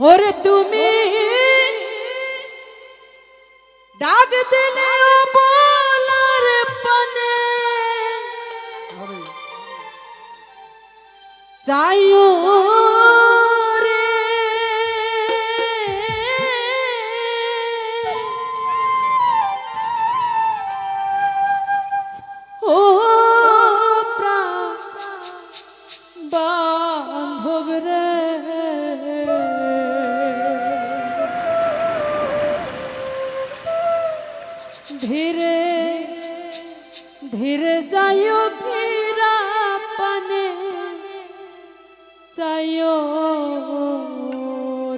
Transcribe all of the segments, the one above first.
ওরে তুমি ডাক দিলে বলার পানে। যাইও। ধীরে ধীরে যাইও ফিরা পানে চাইও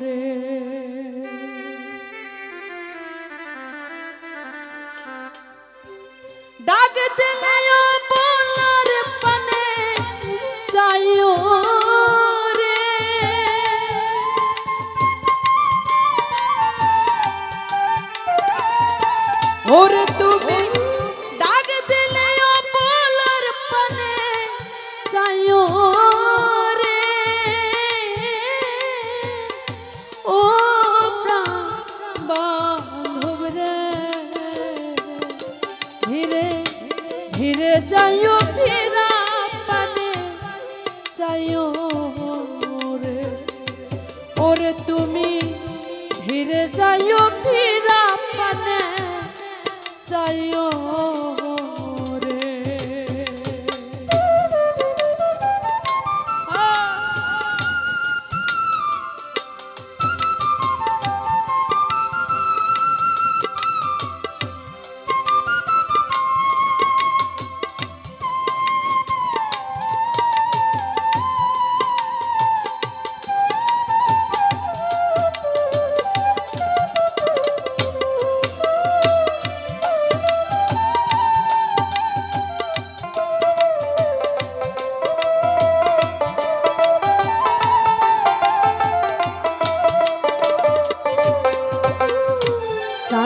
রে। ডাক দিলে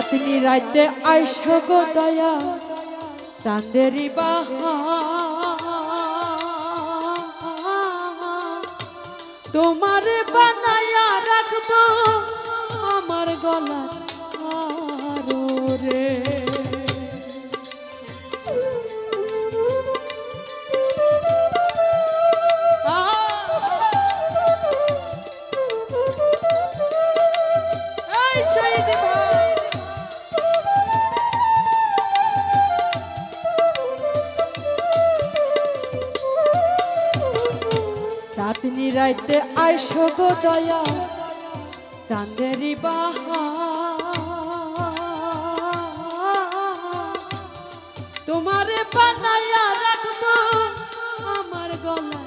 চাঁদনি রাইতে আইস গো দয়া চাঁদেরি বাহা তোমার বানায়া রাখব আমার গলা রাইতে আইসো গো দয়া। চাঁদেরি বাহা তোমারে বানাইয়া রাখব আমার গলা।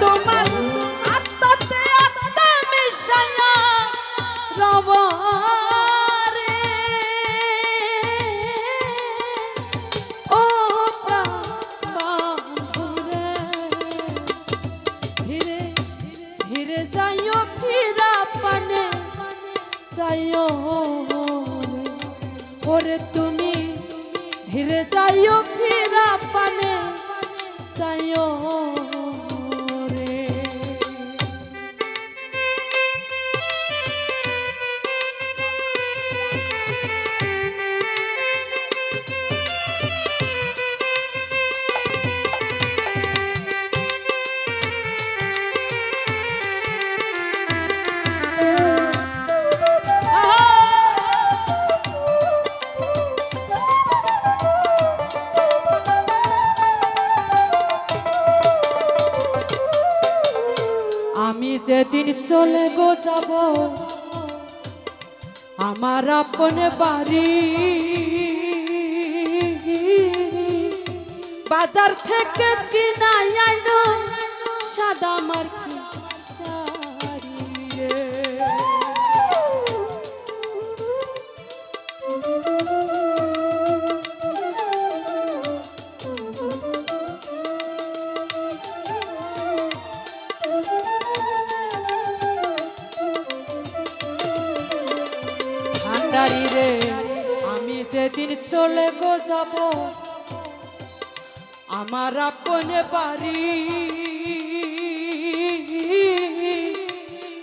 তোমার আত্মাতে আত্মা মিশায়া রব ও প্রাণ ধীরে ধীরে যাইও ফিরা পানে, যাইও ওরে তুমি। ধীরে যাইও ফিরা পানে, যাইও যাব। আমার আপন বাড়ি। বাজার থেকে কিনা আইনো সাদা মার্কি চলে গো যাব। আমার আপনে বাড়ি।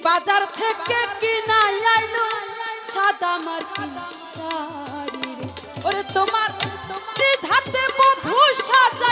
বাজার থেকে কিনা আইলো সাদা মার্কিন শাড়ি। ওরে তোমার নিজ হাতে মধু সাজাইয়া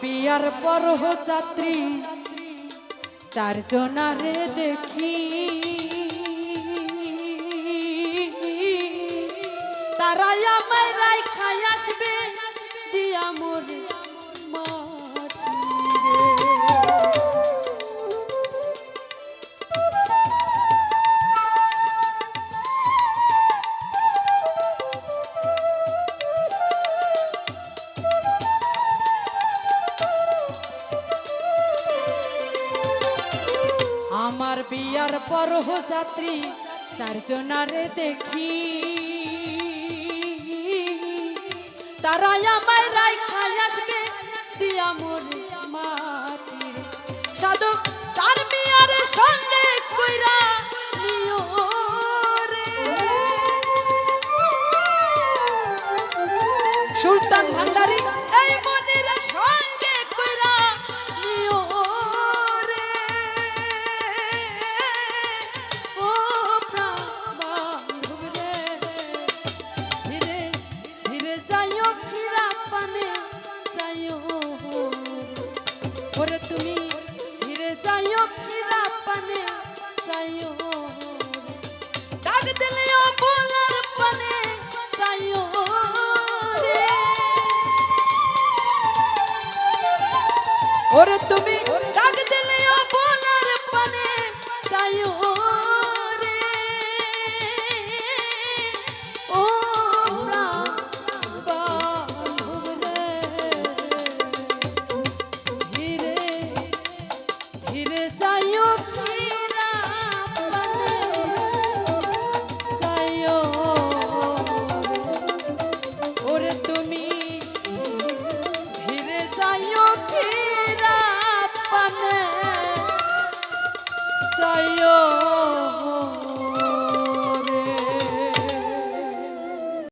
বিয়ার পরহ যাত্রী চারজনারে দেখি। তারা আমায় রায় খাই আসবে দিয়া মোরে আমার বিয়ার পরহ যাত্রী, চারজনারে দেখি। তারা আমায় রায় খাই আসবে, দিয়া মোর মাটি সাধু। তার বিয়ার সঙ্গে কইরা